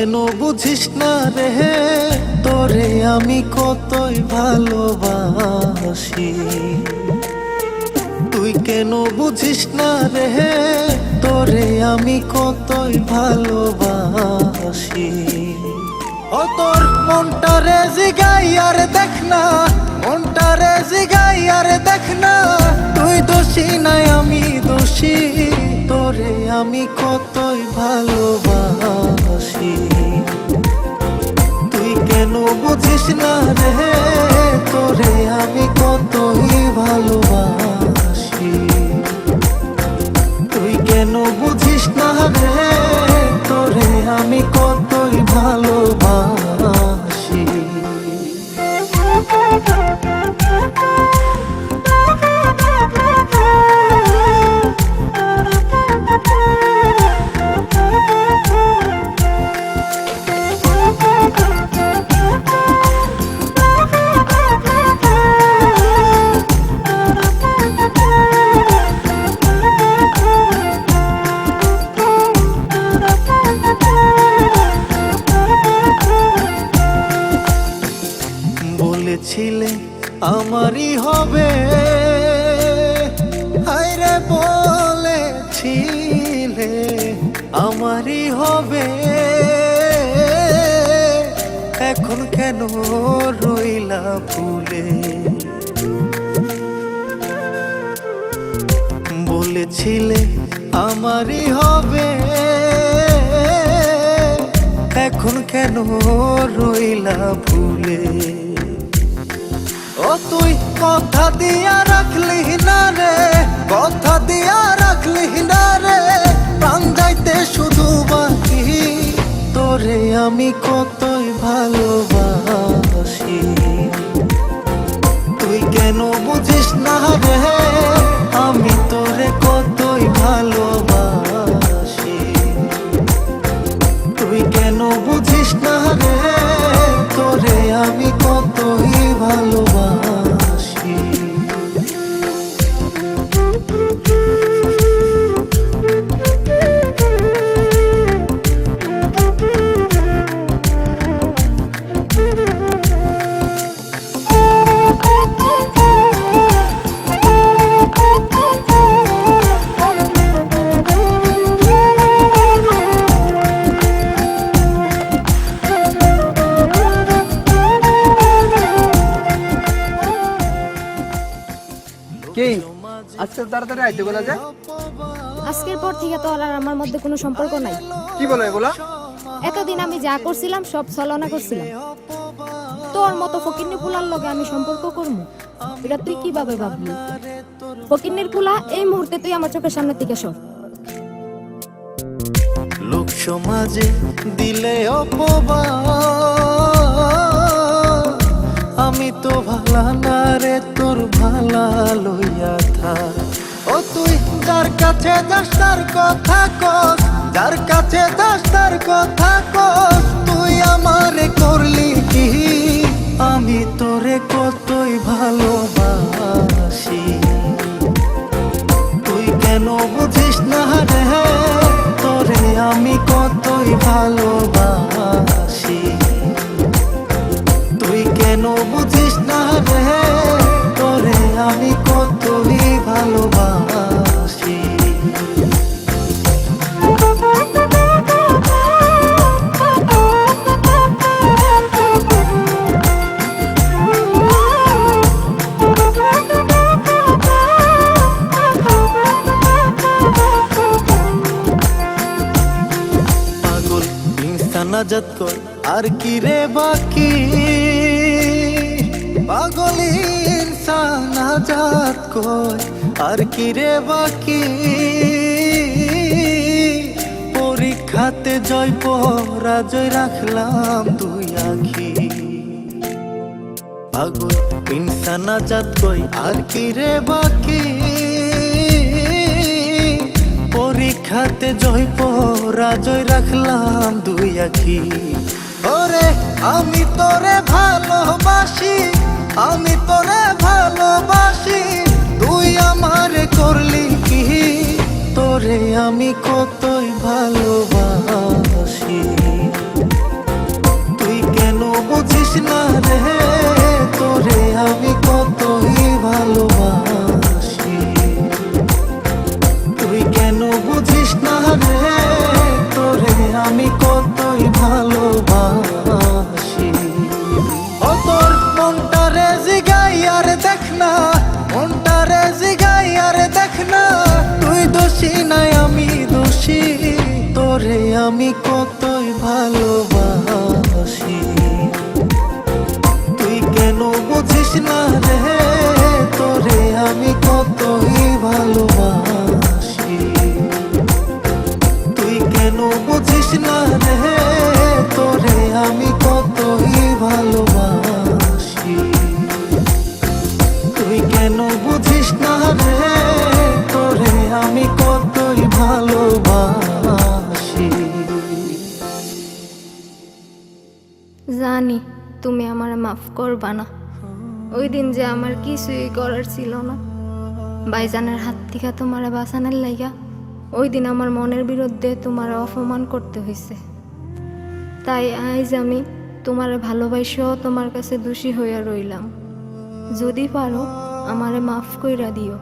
কেন বুঝিস না রে? তোরে আমি কতই ভালোবাসি। তুই কেন বুঝিস না রে? তোরে আমি কতই ভালোবাসি। ও তোর মনটা রে জিগাই আর দেখ না, মনটা রে জিগাই আর দেখ না। তুই দোষী নাই, আমি দোষী। তোরে আমি কতই ভালোবাসি না রে বলেছিলে আমারই হবে। হায়রে বলেছিলে, আমারই হবে। এখন কেন রইলা ভুলে? বলেছিলে, আমারই হবে। এখন কেন রইলা ভুলে? ও তুই কথা দিয়া রাখলি না রে, কথা দিয়া রাখলি না রে, প্রাণ যাইতে শুধু বাকি তোরে আমি কতই ভালোবাসি। তুই কেন বুঝিস না রে, আমি তোরে কতই ভালোবাসি কি? আজকে তাড়াতাড়ি আইতে বলা যায়। আজকের পর থেকে তো আর আমার মধ্যে কোনো সম্পর্ক নাই। কি বলো এগুলা? এতদিন আমি যা করছিলাম সব ছলনা করছিলাম। তোর মতো ফকিন্নি পুলার লগে আমি সম্পর্ক করব? এটা তুই কীভাবে ভাবলি? ফকিন্নির পুলা এই মুহূর্তে তুই আমার চোখের সামনে থেকে সর। লোক সমাজে দিলে অপবাদ। আমি তো ভালা না রে তোর ভালা কাছে যাস, তার কথা কস। যার কাছে যাস, তার কথা কস। তুই আমারে করলি কি? আমি তোরে কতই ভালোবাসি। তুই কেন বুঝিস না রে? তোরে আমি কতই ভালোবাসি। আজাদ কর, আর কি রে বাকি? পাগল ইনসান আজাদ কর, আর কি রে বাকি? পরীক্ষাতে জয় পরাজয় রাখলাম দুই আখি। পাগল, ইনসান আজাদ কই, আর কি রে বাকি? পরীক্ষাতে জয় পরাজয় রাখলাম দুই আখি। ওরে, আমি তোরে ভালোবাসি, আমি তোরে ভালোবাসি, তুই আমার করলি কি? তোরে আমি কতই জানি, তুমি আমার মাফ করবা না। ওই দিন যে আমার কিছুই করার ছিল না। বাইজানের হাত থেকে তোমার বাঁচানোর লাইগা, ওই দিন আমার মনের বিরুদ্ধে তোমার অপমান করতে হয়েছে তাই আজ আমি তোমার ভালোবাসাও তোমার কাছে দোষী হইয়া রইলাম। যদি পারো, আমারে মাফ কইরা দিও।